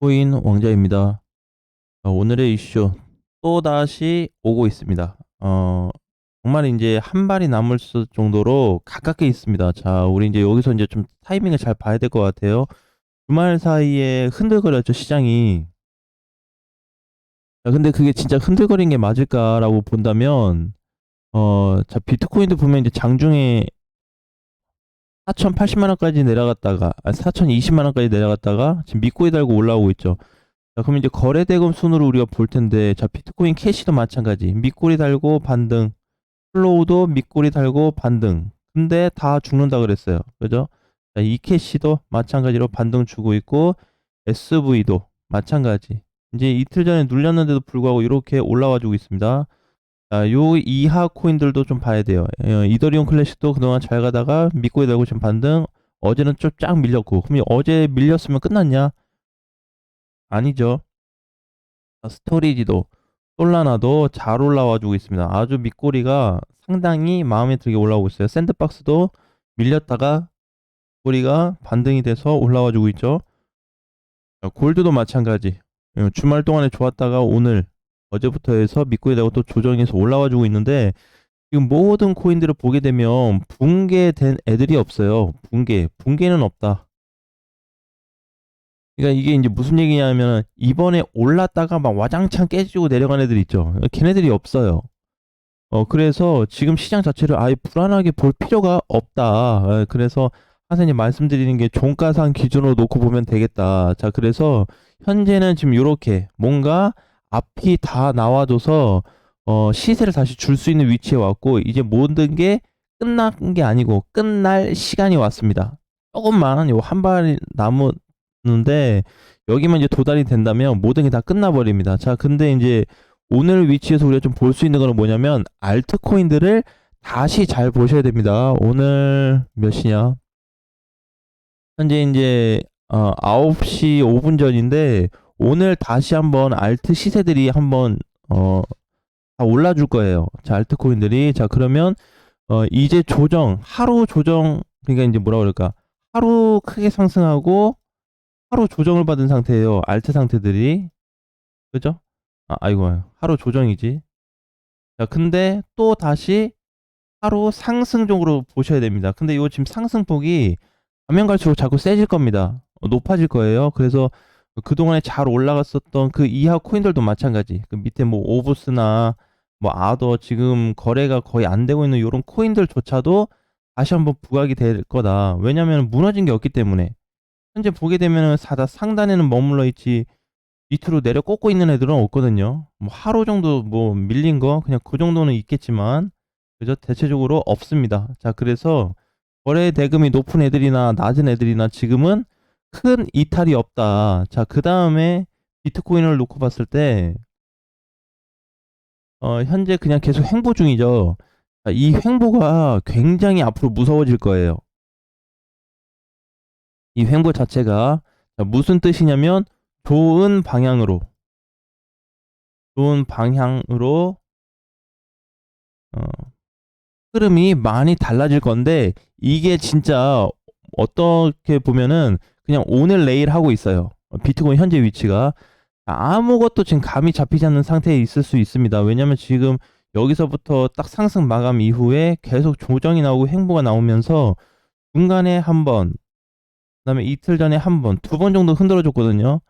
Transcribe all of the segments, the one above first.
코인 왕자입니다. 어, 오늘의 이슈 또 다시 오고 있습니다. 어, 정말 이제 한 발이 남을 수 정도로 가깝게 있습니다. 자, 우리 이제 여기서 이제 좀 타이밍을 잘 봐야 될 것 같아요. 주말 사이에 흔들거렸죠, 시장이. 자, 근데 그게 진짜 흔들거린 게 맞을까라고 본다면, 어, 자, 비트코인도 보면 이제 장중에 4,080만 원까지 내려갔다가, 아, 4,020만 원까지 내려갔다가 지금 밑꼬리 달고 올라오고 있죠. 자, 그럼 이제 거래 대금 순으로 우리가 볼 텐데, 자, 비트코인 캐시도 마찬가지. 밑꼬리 달고 반등. 플로우도 밑꼬리 달고 반등. 근데 다 죽는다 그랬어요. 그죠? 자, 이 캐시도 마찬가지로 반등 주고 있고, SV도 마찬가지. 이제 이틀 전에 눌렸는데도 불구하고 이렇게 올라와 주고 있습니다. 자, 요 이하 코인들도 좀 봐야 돼요. 어, 이더리움 클래식도 그동안 잘 가다가 밑꼬리 달고 지금 반등. 어제는 좀 쫙 밀렸고. 그럼 어제 밀렸으면 끝났냐? 아니죠. 아, 스토리지도 솔라나도 잘 올라와 주고 있습니다. 아주 밑꼬리가 상당히 마음에 들게 올라오고 있어요. 샌드박스도 밀렸다가 꼬리가 반등이 돼서 올라와 주고 있죠. 자, 골드도 마찬가지. 어, 주말 동안에 좋았다가 오늘 어제부터 해서 되고 또 조정해서 올라와 주고 있는데 지금 모든 코인들을 보게 되면 붕괴된 애들이 없어요. 붕괴. 붕괴는 없다. 그러니까 이게 이제 무슨 얘기냐면 이번에 올랐다가 막 와장창 깨지고 내려간 애들 있죠. 걔네들이 없어요. 어 그래서 지금 시장 자체를 아예 불안하게 볼 필요가 없다. 예, 그래서 하선님 말씀드리는 게 종가상 기준으로 놓고 보면 되겠다. 자 그래서 현재는 지금 이렇게 뭔가 앞이 다 나와줘서 어 시세를 다시 줄 수 있는 위치에 왔고 이제 모든 게 끝난 게 아니고 끝날 시간이 왔습니다. 조금만 요 한 발 남은 는데 여기만 이제 도달이 된다면 모든 게 다 끝나버립니다. 자, 근데 이제 오늘 위치에서 우리가 좀 볼 수 있는 거는 뭐냐면 알트코인들을 다시 잘 보셔야 됩니다. 오늘 몇 시냐? 현재 이제 어 9시 5분 전인데 오늘 다시 한번 알트 시세들이 한번 어 다 올라줄 거예요. 자, 알트 코인들이 자 그러면 어 이제 조정 하루 조정 그러니까 이제 뭐라 그럴까 하루 크게 상승하고 하루 조정을 받은 상태예요. 알트 상태들이. 그죠? 아, 아이고, 하루 조정이지. 자, 근데 또 다시 하루 상승적으로 보셔야 됩니다. 근데 이거 지금 상승폭이 가면 갈수록 자꾸 세질 겁니다. 어, 높아질 거예요. 그래서 그동안에 잘 올라갔었던 그 이하 코인들도 마찬가지. 그 밑에 뭐 오브스나 뭐 아더 지금 거래가 거의 안 되고 있는 이런 코인들조차도 다시 한번 부각이 될 거다. 왜냐면 무너진 게 없기 때문에. 현재 보게 되면은 사다 상단에는 머물러 있지 밑으로 내려 꽂고 있는 애들은 없거든요. 뭐 하루 정도 뭐 밀린 거 그냥 그 정도는 있겠지만 그죠? 대체적으로 없습니다. 자, 그래서 거래 대금이 높은 애들이나 낮은 애들이나 지금은 큰 이탈이 없다. 자, 그 다음에 비트코인을 놓고 봤을 때 어, 현재 그냥 계속 횡보 중이죠. 자, 이 횡보가 굉장히 앞으로 무서워질 거예요. 이 횡보 자체가 무슨 뜻이냐면 좋은 방향으로 좋은 방향으로 어, 흐름이 많이 달라질 건데 이게 진짜 어떻게 보면은 그냥 오늘 내일 하고 있어요. 비트코인 현재 위치가 아무것도 지금 감이 잡히지 않는 상태에 있을 수 있습니다. 왜냐면 지금 여기서부터 딱 상승 마감 이후에 계속 조정이 나오고 횡보가 나오면서 중간에 한 번 그다음에 이틀 전에 한 번, 두 번 정도 흔들어 줬거든요.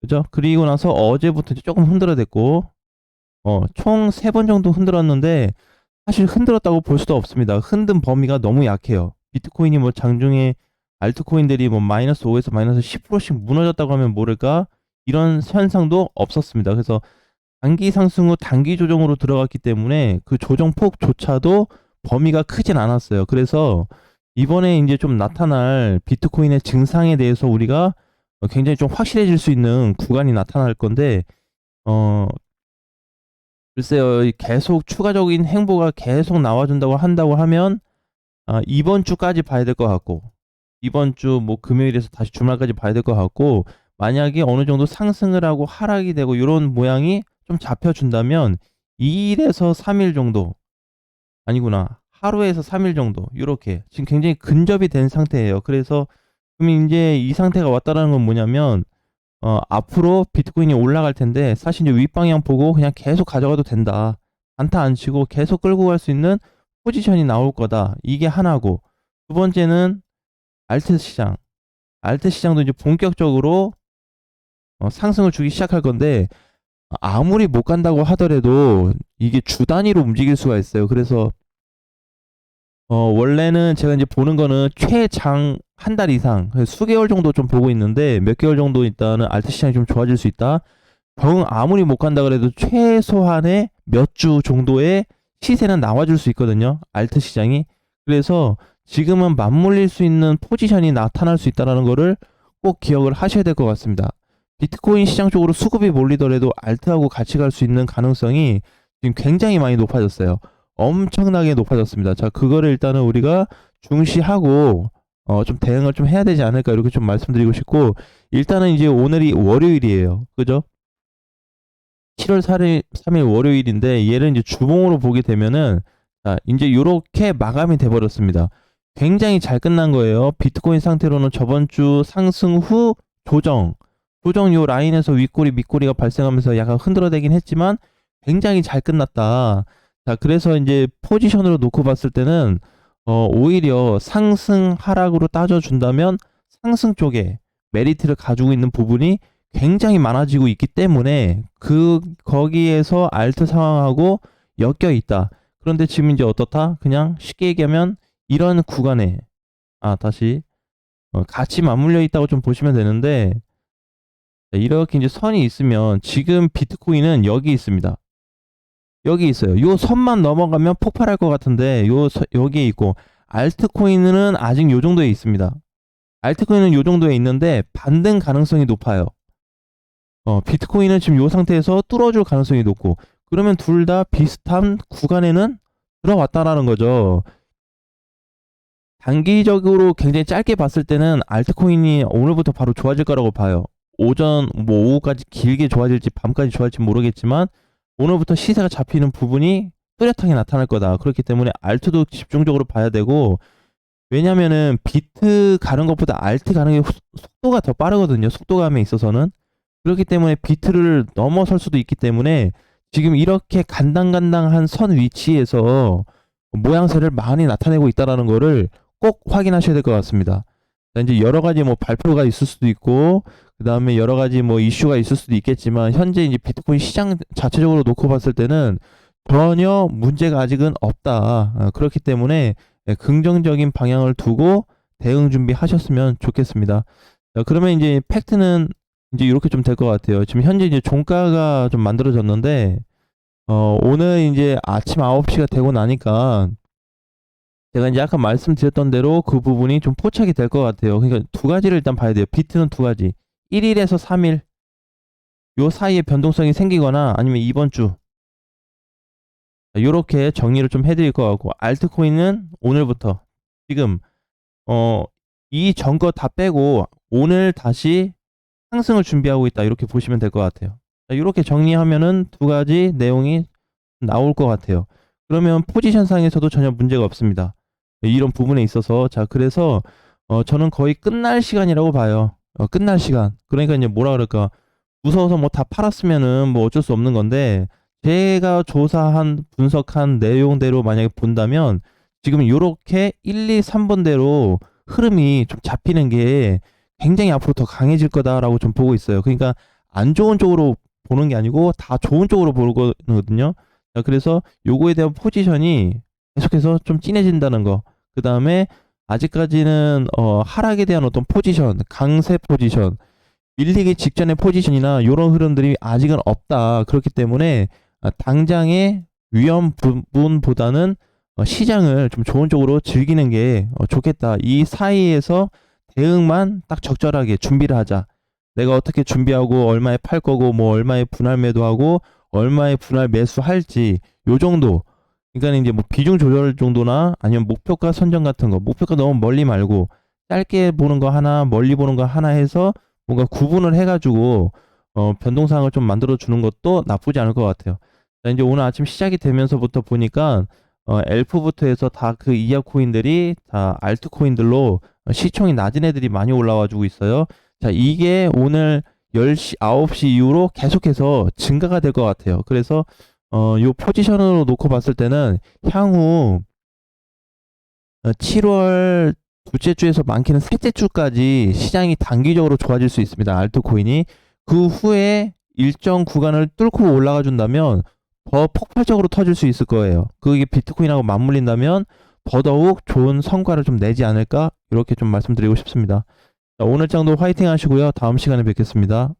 그죠? 그리고 나서 어제부터 조금 흔들어 댔고 어, 총 세 번 정도 흔들었는데 사실 흔들었다고 볼 수도 없습니다. 흔든 범위가 너무 약해요. 비트코인이 뭐 장중에 알트코인들이 뭐 마이너스 5에서 마이너스 10%씩 무너졌다고 하면 모를까? 이런 현상도 없었습니다. 그래서 단기 상승 후 단기 조정으로 들어갔기 때문에 그 조정 폭조차도 범위가 크진 않았어요. 그래서 이번에 이제 좀 나타날 비트코인의 증상에 대해서 우리가 굉장히 좀 확실해질 수 있는 구간이 나타날 건데, 어, 글쎄요, 계속 추가적인 행보가 계속 나와준다고 한다고 하면, 아, 이번 주까지 봐야 될 것 같고, 이번 주 뭐 금요일에서 다시 주말까지 봐야 될 것 같고, 만약에 어느 정도 상승을 하고 하락이 되고, 이런 모양이 좀 잡혀준다면, 2일에서 3일 정도, 아니구나. 하루에서 3일 정도 이렇게 지금 굉장히 근접이 된 상태예요. 그래서 그럼 이제 이 상태가 왔다라는 건 뭐냐면 어, 앞으로 비트코인이 올라갈 텐데 사실 이제 윗방향 보고 그냥 계속 가져가도 된다. 단타 안 치고 계속 끌고 갈 수 있는 포지션이 나올 거다. 이게 하나고 두 번째는 알트 시장. 알트 시장도 이제 본격적으로 어, 상승을 주기 시작할 건데 아무리 못 간다고 하더라도 이게 주 단위로 움직일 수가 있어요. 그래서 어, 원래는 제가 이제 보는 거는 최장 한 달 이상, 수개월 정도 좀 보고 있는데 몇 개월 정도 있다는 알트 시장이 좀 좋아질 수 있다. 정 아무리 못 간다 그래도 최소한의 몇 주 정도의 시세는 나와줄 수 있거든요. 알트 시장이. 그래서 지금은 맞물릴 수 있는 포지션이 나타날 수 있다는 거를 꼭 기억을 하셔야 될 것 같습니다. 비트코인 시장 쪽으로 수급이 몰리더라도 알트하고 같이 갈 수 있는 가능성이 지금 굉장히 많이 높아졌어요. 엄청나게 높아졌습니다. 자, 그거를 일단은 우리가 중시하고 어, 좀 대응을 좀 해야 되지 않을까 이렇게 좀 말씀드리고 싶고 일단은 이제 오늘이 월요일이에요. 그죠? 7월 4일, 3일 월요일인데 얘를 이제 주봉으로 보게 되면은 자, 이제 요렇게 마감이 돼 버렸습니다. 굉장히 잘 끝난 거예요. 비트코인 상태로는 저번 주 상승 후 조정 조정 요 라인에서 윗꼬리 밑꼬리가 발생하면서 약간 흔들어대긴 했지만 굉장히 잘 끝났다. 자, 그래서 이제 포지션으로 놓고 봤을 때는 어, 오히려 상승 하락으로 따져준다면 상승 쪽에 메리트를 가지고 있는 부분이 굉장히 많아지고 있기 때문에 그 거기에서 알트 상황하고 엮여 있다. 그런데 지금 이제 어떻다? 그냥 쉽게 얘기하면 이런 구간에 아 다시 어, 같이 맞물려 있다고 좀 보시면 되는데 자, 이렇게 이제 선이 있으면 지금 비트코인은 여기 있습니다. 여기 있어요. 요 선만 넘어가면 폭발할 것 같은데 요 서- 여기에 있고 알트코인은 아직 요 정도에 있습니다. 알트코인은 요 정도에 있는데 반등 가능성이 높아요. 어, 비트코인은 지금 요 상태에서 뚫어줄 가능성이 높고 그러면 둘 다 비슷한 구간에는 들어왔다라는 거죠. 단기적으로 굉장히 짧게 봤을 때는 알트코인이 오늘부터 바로 좋아질 거라고 봐요. 오전 뭐 오후까지 길게 좋아질지 밤까지 좋아질지 모르겠지만 오늘부터 시세가 잡히는 부분이 뚜렷하게 나타날 거다. 그렇기 때문에 알트도 집중적으로 봐야 되고 왜냐면은 비트 가는 것보다 알트 가는 게 후- 속도가 더 빠르거든요. 속도감에 있어서는 그렇기 때문에 비트를 넘어설 수도 있기 때문에 지금 이렇게 간당간당한 선 위치에서 모양새를 많이 나타내고 있다라는 거를 꼭 확인하셔야 될 것 같습니다. 자, 이제 여러 가지 뭐 발표가 있을 수도 있고 그 다음에 여러 가지 뭐 이슈가 있을 수도 있겠지만 현재 이제 비트코인 시장 자체적으로 놓고 봤을 때는 전혀 문제가 아직은 없다. 어, 그렇기 때문에 예, 긍정적인 방향을 두고 대응 준비하셨으면 좋겠습니다. 자, 그러면 이제 팩트는 이제 이렇게 좀 될 것 같아요. 지금 현재 이제 종가가 좀 만들어졌는데 어, 오늘 이제 아침 9시가 되고 나니까 제가 이제 아까 말씀드렸던 대로 그 부분이 좀 포착이 될 것 같아요. 그러니까 두 가지를 일단 봐야 돼요. 비트는 두 가지. 1일에서 3일 요 사이에 변동성이 생기거나 아니면 이번 주 이렇게 정리를 좀 해드릴 것 같고 알트코인은 오늘부터 지금 어 이 전거 다 빼고 오늘 다시 상승을 준비하고 있다 이렇게 보시면 될 것 같아요. 이렇게 정리하면은 두 가지 내용이 나올 것 같아요. 그러면 포지션 상에서도 전혀 문제가 없습니다. 이런 부분에 있어서 자 그래서 어 저는 거의 끝날 시간이라고 봐요. 어, 끝날 시간. 그러니까 이제 뭐라 그럴까 무서워서 뭐 다 팔았으면은 뭐 어쩔 수 없는 건데 제가 조사한 분석한 내용대로 만약에 본다면 지금 요렇게 1, 2, 3번대로 흐름이 좀 잡히는 게 굉장히 앞으로 더 강해질 거다라고 좀 보고 있어요. 그러니까 안 좋은 쪽으로 보는 게 아니고 다 좋은 쪽으로 보거든요. 자, 그래서 요거에 대한 포지션이 계속해서 좀 진해진다는 거. 그 다음에 아직까지는 어, 하락에 대한 어떤 포지션, 강세 포지션, 밀리기 직전의 포지션이나 이런 흐름들이 아직은 없다. 그렇기 때문에 아, 당장의 위험 부분보다는 어, 시장을 좀 좋은 쪽으로 즐기는 게 어, 좋겠다. 이 사이에서 대응만 딱 적절하게 준비를 하자. 내가 어떻게 준비하고 얼마에 팔 거고 뭐 얼마에 분할 매도하고 얼마에 분할 매수할지 요 정도. 그러니까 이제 뭐 비중 조절 정도나 아니면 목표가 선정 같은 거. 목표가 너무 멀리 말고 짧게 보는 거 하나, 멀리 보는 거 하나 해서 뭔가 구분을 해가지고 어, 변동사항을 좀 만들어 주는 것도 나쁘지 않을 것 같아요. 자, 이제 오늘 아침 시작이 되면서부터 보니까 어, 엘프부터 해서 다 그 이하 코인들이 다 알트 코인들로 어, 시총이 낮은 애들이 많이 올라와주고 있어요. 자, 이게 오늘 10시, 9시 이후로 계속해서 증가가 될 것 같아요. 그래서 어, 요 포지션으로 놓고 봤을 때는 향후 어, 7월 둘째 주에서 많게는 셋째 주까지 시장이 단기적으로 좋아질 수 있습니다. 알트코인이 그 후에 일정 구간을 뚫고 올라가 준다면 더 폭발적으로 터질 수 있을 거예요. 그게 비트코인하고 맞물린다면 더더욱 좋은 성과를 좀 내지 않을까 이렇게 좀 말씀드리고 싶습니다. 자, 오늘 장도 화이팅 하시고요. 다음 시간에 뵙겠습니다.